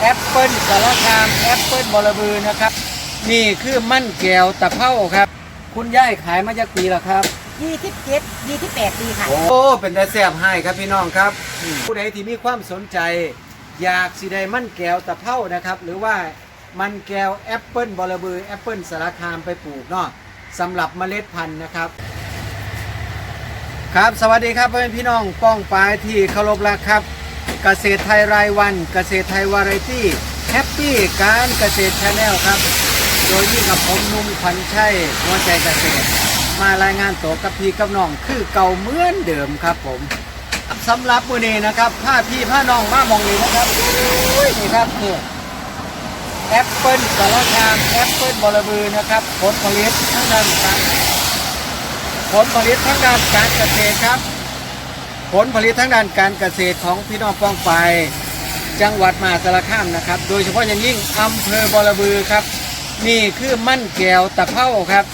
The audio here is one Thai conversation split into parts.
แอปเปิลสารคามแอปเปิลบอระบือนะครับ นี่คือมั่นแก้วตะเภาครับ คุณย่ายขายมาจากปีแล้วครับ ยี่สิบเจ็ดยี่สิบแปดปีค่ะโอ้เป็นแต่แซ่บให้ครับพี่น้องครับอืมผู้ใดที่มีความสนใจ อยากสิได้มั่นแก้วตะเภานะครับ หรือว่ามันแก้วแอปเปิลบอระบือแอปเปิลสารคามไปปลูกเนาะสำหรับเมล็ดพันธุ์นะครับ ครับสวัสดีครับเพื่อนพี่น้องป้องปลายที่เคารพรักครับ เกษตรไทยรายวัน เกษตรไทยวาไรตี้แฮปปี้การเกษตรชาแนลครับ โดยที่กับผมนุ่มขวัญชัยหัวใจเกษตร มารายงานตัวกับพี่กับน้องคือเก่าเหมือนเดิมครับผมสำหรับมือนี้นะครับผ้าพี่ผ้าน้องมามองนี้นะครับอุ้ยนี่ครับนี่แอปเปิลสารคามแอปเปิลบอระบือนะครับ ผลผลิตทั้งด้านการผลผลิตทั้งด้านการเกษตรครับ ผลผลิตทั้งด้านการเกษตรของพี่น้องป้องไปจังหวัดมหาสารคามนะครับ โดยเฉพาะอย่างยิ่งอำเภอบอระบือครับ นี่คือมั่นแก้วตะเภาครับ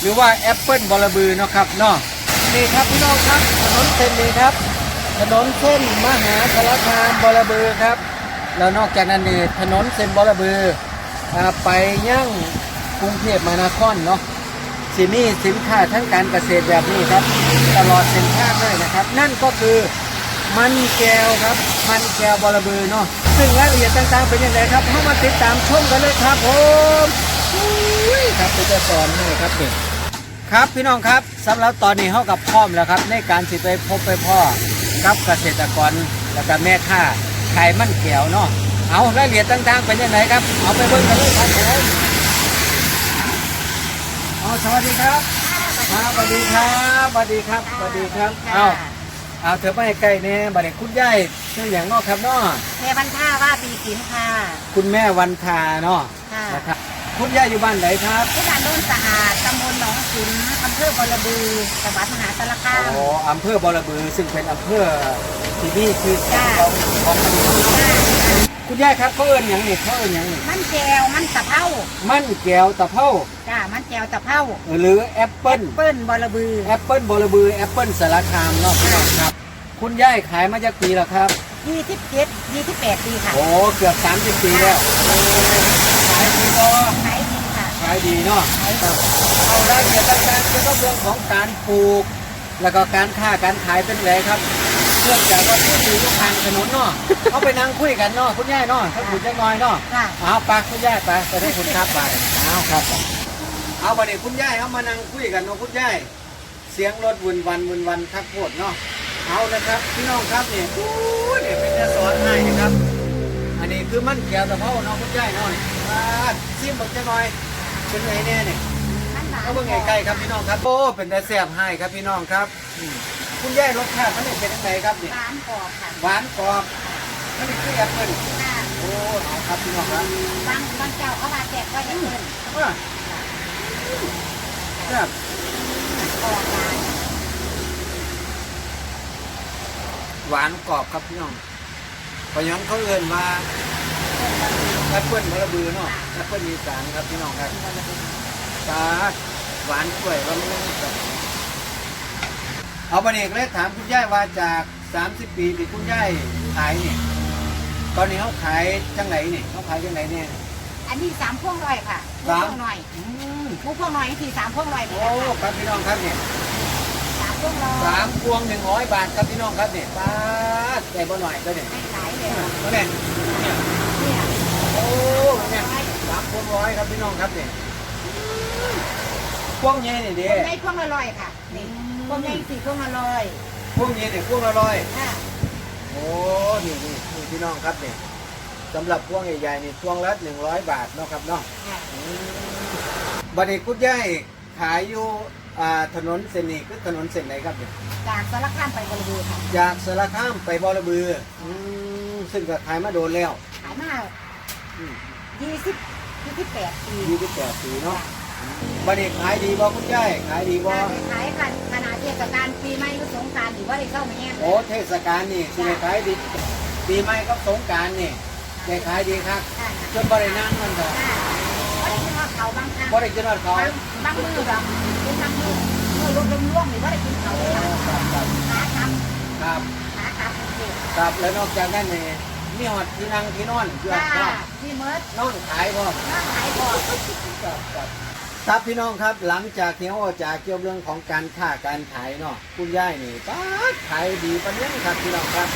หรือว่าแอปเปิลบอระบือเนาะครับเนาะนี่ครับพี่น้องครับถนนเส้นนี้ครับ ถนนเส้นมหาสารคามบอระบือครับ แล้วนอกจากนั้นนี่ถนนเส้นบอระบือไปย่างกรุงเทพมหานครเนาะ สิมีสินค้าทั้งการเกษตรแบบนี้ครับ ตลอดเส้นทางเลยนะครับ นั่นก็คือมันแก้วครับ มันแก้วบอระบือเนาะซึ่งรายละเอียดต่างๆเป็นยังไงครับเข้ามาติดตามชมกันเลยครับผมครับเดี๋ยวจะสอนให้ครับเด็กครับพี่น้องครับสำหรับตอนนี้เข้ากับพร้อมแล้วครับ ในการสิไปพบไปพ่อกับเกษตรกรแล้วก็แม่ค้าขายมันแก้วเนาะเอารายละเอียดต่างๆเป็นยังไงครับ เอาไปเบิ่งกันเลยครับผม อ๋อสวัสดีครับครับสวัสดีครับสวัสดีครับสวัสดีครับเอาเอาเธอไปใกล้ๆเนี่ยบัดนี้คุณยายชื่ออย่างเนอกครับเนาะแม่บรรท่าว่าปีสินค่ะ คุณแม่วันทาเนาะค่ะนะครับคุณยายอยู่บ้านไหนครับที่บ้านโน้นสะอาดตำบลหนองสินอำเภอบอระบือจังหวัดมหาสารคามอ๋ออำเภอบอระบือซึ่งเป็นอำเภอที่นี่คือจ้าของของมัน คุณยายครับเขาเอิ้นอย่างนี้เขาเอิ้นอย่างนี้มันแจวมันตะเภามันแก้วตะเภาจ้ามันแจวตะเภาหรือแอปเปิ้ลเปิ้ลบอระบือแอปเปิ้ลบอระบือแอปเปิ้ลสารคามเนาะพี่น้องครับ คุณยายขายมาจากปีแล้วครับ ยี่สิบเจ็ดยี่สิบแปดปีค่ะโอ้เกือบ 30 ปีแล้วโอ้ขายดีก็ขายดีค่ะขายดีเนาะขายดีเอารายละเอียดต่างๆเกี่ยวกับเรื่องของการปลูก แล้วก็การค้าการขายเป็นไรครับ เนื่องจากว่าที่อยู่ทางถนนเนาะเขาไปนั่งคุยกันเนาะคุณย่ายเนาะถ้าคุณจะน้อยเนาะค่ะ เอาไปคุณย่ายไปไปให้คุณครับไปเอาครับเอาบัดนี้คุณย่ายเอามานั่งคุยกันเนาะคุณย่ายเสียงรถวุ่นวันวุ่นวันทักโพดเนาะเอานะครับพี่น้องครับนี่อู้เนี่ยเป็นจะสอนให้นะครับ อันนี้คือมันแก้วตะเภาเนาะคุณย่ายเนาะนี่มาซิมบักจะหน่อยเป็นไงแน่เนี่ยมันหวานเอาเบิ่งใกล้ๆครับพี่น้องครับ โอ้เป็นแต่แซ่บให้ครับพี่น้องครับอืม คุณย่ายรสชาติมันนี่เป็นยังไงครับนี่หวานกรอบค่ะหวานกรอบมันนี่คือแอปเปิ้ลค่ะโอ้เอาครับพี่น้องครับบางบางเจ้าเขามาแจกก็ยังเงินว่าแซ่บกรอบหวานหวานกรอบครับพี่น้องเพราะงั้นเขาเอิ้นว่าแอปเปิ้ลมะระบือเนาะแอปเปิ้ลอีสานครับพี่น้องครับตาหวานกล้วยว่ามันแบบ เอาบันเอกเลยถามคุณย่ายว่าจาก 30 ปีที่คุณย่ายขายนี่ตอนนี้เขาขายจังไหนนี่เขาขายจังไหนเนี่ยอันนี้สามพวงร้อยค่ะหมูสามพวงหน่อยอืมหมูพวงหน่อยที่สามพวงร้อยเหมือนโอ้กันค่ะครับพี่น้องครับเนี่ยสามพวงร้อยสามพวงหนึ่งร้อยบาทครับพี่น้องครับเนี่ยบาทใส่บ่หน่อยก็เนี่ยไม่ขายเลยก็เนี่ยเนี่ยเนี่ยโอ้เนี่ยสามพวงร้อยครับพี่น้องครับเนี่ยพวงเงี้ยนี่พเด้วงใหญ่พวงละร้อยค่ะนี่ พวงใหญ่สี่พวงละร้อยพวงเงี้ยเนี่ยพวงละร้อยค่ะโอ้นี่นี่นี่พี่น้องครับเนี่ยสำหรับพวงใหญ่ๆนี่พวงละหนึ่งร้อยบาทเนาะครับเนาะค่ะบัดนี้คุณย่ายขายอยู่อ่าถนนเส้นนี้คือถนนเส้นไหนครับเนี่ยจากสารคามไปบริบูรณ์ค่ะจากสารคามไปบอระบืออืมซึ่งก็ขายมาโดนแล้วขายมายี่สิบยี่สิบแปดปี ยี่สิบแปดปีเนาะ บัดนี้ขายดีบ่คุณย่ายขายดีบ่การขายค่ะขนาดเทศกาลปีใหม่หรือสงกรารหรือว่าได้เข้ามาแย่งโอ้เทศกาลนี่สิได้ขายดีปีใหม่กับสงกรารนี่ได้ขายดีครับค่ะจนบ่ได้นั่งมันเถอะค่ะว่าได้กินว่าเขาบางครั้งบ่ได้กินฮอดเขาบางบางมือแบบเป็นบางมือมือลดลมร่วงหรือว่าได้กินเขาโอ้ค่ะครับครับขาครับครับขาครับโอเคครับแล้วนอกจากนั้นนี่มีหอดที่นั่งที่นอนอยู่จ้าครับพี่เมิร์ดนอนขายบ่น้าขายก่อนครับ พี่น้องครับหลังจากที่เขาจากเกี่ยวเรื่องของการค้าการขายเนาะคุณย่ายนี่ป้าดขายดีปานนี้ครับพี่น้องครับ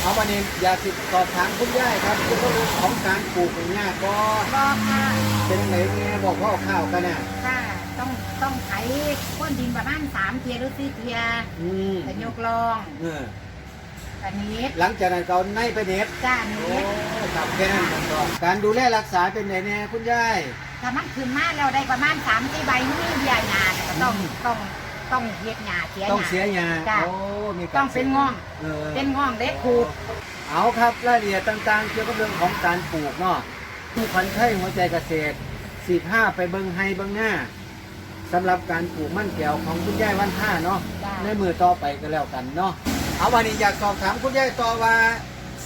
เอาวันนี้อยากติดสอบถามคุณย่ายครับเกี่ยวกับเรื่องของการปลูกอย่างเงี้ยก็บอกค่ะเป็นยังไงแง่บอกว่าเอาข้าวกันเนี่ยค่ะต้องต้องไถก้นดินประมาณสามเทียหรือสี่เทียอืมแต่ยกลองเอออันนี้หลังจากนั้นก็เอาในไปเน็บจ้าโอ้นี้ครับแค่นั้นก็การดูแลรักษาเป็นไงแน่คุณย่าย ถ้ามันขึ้นมาเราได้ประมาณสามสี่ใบนี่เบียหยาเนี่ยก็ต้องอืมต้องต้องเฮ็ดหยาเสียต้องหยา เสียยาจ้ะโอ้มีการต้องเป็นง่อง เออ เป็นง่องเด็กขูด เอาครับรายละเอียดต่างๆ เกี่ยวกับเรื่องของการปลูกเนาะผู้พันไข้หัวใจเกษตรสีผ้าไปเบิงไฮเบิงหน้าสำหรับการปลูกมั่นแก้วของคุณยายวันท่าเนาะจ้ะ ในมือต่อไปก็แล้วกันเนาะเอาวันนี้อยากสอบถามคุณยายต่อว่า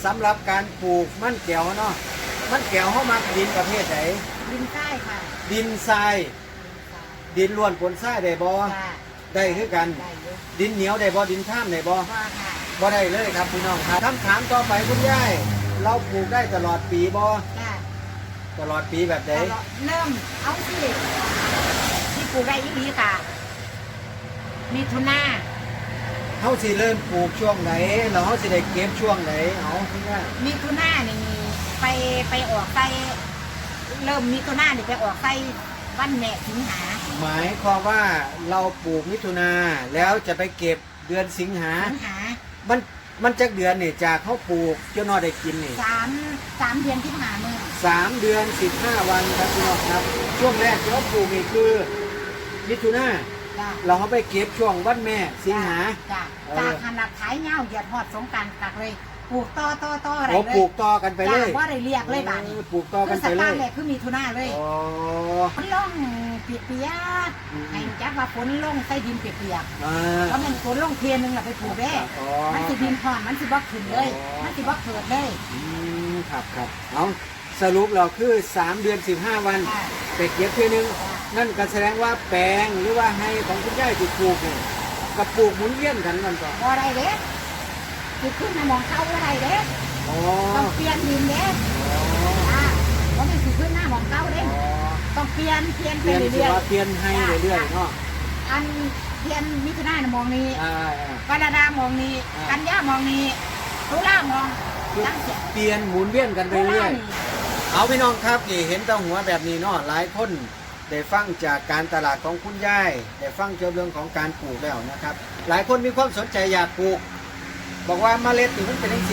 สำหรับการปลูกมั่นแก้วเนาะมั่นแก้วเขามักดินประเภทไหน ดินใต้ค่ะดินทราย ดินล้วนปนทรายได้บ่จ้าได้คือกัน ได้เยอะดินเหนียวได้บ่ดินท่ามได้บ่ว่าค่ะบ่ได้เลยครับพี่น้องครับคำถามต่อไปคุณยายเราปลูกได้ตลอดปีบ่จ้าตลอดปีแบบไหนแต่เราเริ่มเอาสิที่ปลูกได้อีหลีค่ะมีทุนาเขาสิเริ่มปลูกช่วงไหนแล้วเขาสิได้เก็บช่วงไหนเอาคุณยายมีทุนานี่ไปไปออกไป เริ่มมีทุนานี่ไปออกไปวันแม่สิงหาหมายความว่าเราปลูกมิถุนาแล้วจะไปเก็บเดือนสิงหา สิงหามันมันจักเดือนนี่จากเขาปลูกเจ้านอได้กินนี่สามสามเดือนที่ผ่านมือสามเดือนสิบห้าวันครับพี่น้องครับ ช่วงแรกที่เขาปลูกนี่คือมิถุนาจ้าเราเขาไปเก็บช่วงวันแม่สิงหา จ้าเออ จากขนาดขายเงาเหยียดหอดสงกรารกักเลย ปลูกต่อต่อต่ออะไรโอ้เลยปลูกต่อกันไปเลยจ้าว่าได้เรียกเลยบ้านออปลูกต่อกันสไปเลตาร์ยทเลยคือมีทุนาเลยอ๋อมันล่องเปียกเปียกอืมให้จักว่าฝนล่องใต้ดินเปียกเปียกอ่าเพราะมันฝนล่องเทียนหนึงอะไปปลูกได้ อ๋อ มันสิดินพอนมันสิบ่ขึ้นเลย อ๋อ มันสิบ่เกิดเลยอืมครับครับเอาสรุปเราคือ 3 เดือน 15 วันค่ะไปเก็บทีนึง นั่นก็แสดงว่าแปลงหรือว่าให้ของคุณย่ายที่ปลูกเนี่ยกับปลูกหมุนเวียนกันมันก่อนบ่ได้เด้ สิขึ้นมามองเข้าบ่ได้เด้อ๋อต้องเปลี่ยนดินเด้อ่าบ่ได้สิขึ้นหน้ามองเข้าเด้อ๋อต้องเปลี่ยนเปลี่ยนเปไปลี่ยนสิเรื่อยว่าเปลี่ยนให้เรื่อยๆเนาะๆอันเปลี่ยนมิถุนายนมองนี้อ่ากรดามองนี้อ่ากันยามองนี้ตุลามองตั้งเสียเปลี่ยนหมุนเวียนกันไปตุลาเรื่อยนี่ เอาพี่น้องครับนี่เห็นเต้าหัวแบบนี้เนาะหลายคนได้ฟังจากการตลาดของคุณย่ายได้ฟังเกี่ยวเรื่องของการปลูกแล้วนะครับ หลายคนมีความสนใจอยากปลูก บอกว่าเมล็ดนี่มันเป็นยังไง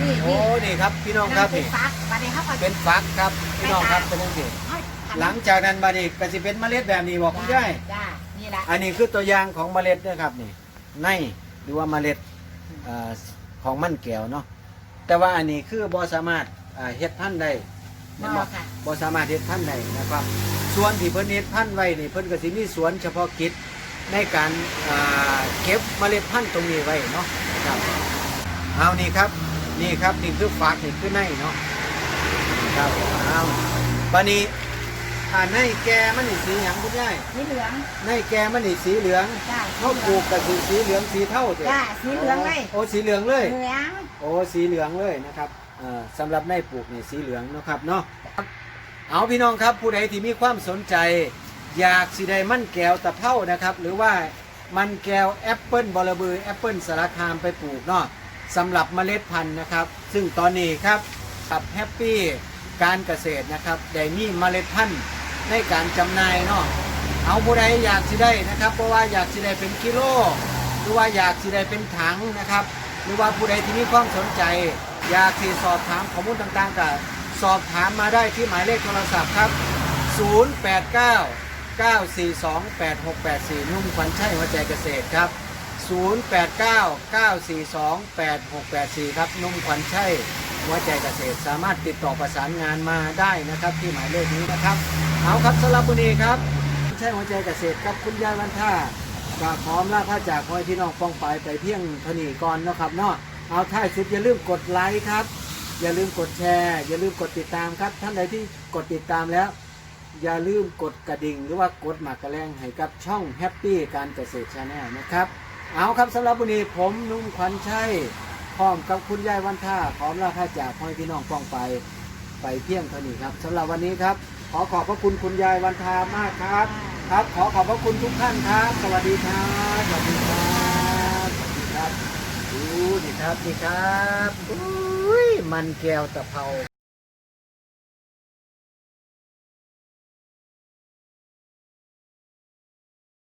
นี่โอ้นี่นี่ครับพี่น้องครับเป็นนี่ ฟักบัดนี้เขาก็เป็นฟักครับพี่น้องครับเป็นยังไงเอาทำหลังจากนั้นมานี่ก็จะเป็นเมล็ดแบบนี้บอกคุณย่ายจ้านี่แหละอันนี้คือตัวอย่างของเมล็ดนะครับนี่ ในหรือว่าเมล็ดเอ่อของมันแก้วเนาะ แต่ว่าอันนี้คือบอสามารถอ่าเฮ็ดพันธุ์ได้บอค่ะบอสามารถเฮ็ดพันธุ์ได้นะครับ ส่วนที่เพิ่นเฮ็ดพันธุ์ไว้นี่เพิ่นก็สิมีสวนเฉพาะกิจ ในการอ่าเก็บเมล็ดพันธุ์ตรงนี้ไว้เนาะครับเอานี่ครับนี่ครับนี่คือฝากนี่คือในเนาะครับเอาปานนี้อ่าในแกมันนี่สีหยังคุณยายสีเหลืองในแกมันนี่สีเหลืองจ้าเขาปลูกกับสีสีเหลืองสีเท่าเด้จ้าสีเหลืองเลยโอ้สีเหลืองเลยเหลืองโอ้สีเหลืองเลยนะครับเอ่อสำหรับในปลูกนี่สีเหลืองเนาะครับเนาะเอาพี่น้องครับผู้ใดที่มีความสนใจ อยากสิได้มันแก้วตะเภานะครับ หรือว่ามันแก้วแอปเปิลบอระบือแอปเปิลสารคามไปปลูกเนาะสำหรับเมล็ดพันธุ์นะครับ ซึ่งตอนนี้ครับกับแฮปปี้การเกษตรนะครับได้มีเมล็ดพันธุ์ในการจำหน่ายเนาะเอาผู้ใดอยากสิได้นะครับ เพราะว่าอยากสิได้เป็นกิโล หรือว่าอยากสิได้เป็นถังนะครับ หรือว่าผู้ใดที่มีความสนใจ อยากที่สอบถามข้อมูลต่างๆก็สอบถามมาได้ที่หมายเลขโทรศัพท์ครับ 089 942 8684 นุ่มขวัญชัยหัวใจเกษตรครับ 089 942 8684 ครับ นุ่มขวัญชัยหัวใจเกษตร สามารถติดต่อประสานงานมาได้นะครับ ที่หมายเลขนี้นะครับ เอาครับสำหรับวันนี้ครับใช่หัวใจเกษตรครับคุณยายวันท่าก็พร้อมล่าท่าจากคอยพี่น้องป้องไปไปเพียงทานีก่อนนะครับเนาะเอาท้ายสุดอย่าลืมกดไลค์ครับ อย่าลืมกดแชร์ อย่าลืมกดติดตามครับ ท่านใดที่กดติดตามแล้ว อย่าลืมกดกระดิ่งหรือว่ากดหมากกระแรงให้กับช่องแฮปปี้การเกษตรชาแนลนะครับ เอาครับสำหรับวันนี้ผมนุ่มขวัญชัยพร้อมกับคุณยายวันท่าพร้อมลาท่าจากพ่อพี่น้องป้องไปไปเพียงเท่านี้ครับสำหรับวันนี้ครับ ขอขอบพระคุณคุณยายวันทามากครับ ครับ ขอขอบพระคุณทุกท่านครับ สวัสดีครับสวัสดีครับสวัสดีครับดูนี่ครับนี่ครับอุ้ยมันแก้วตะเภา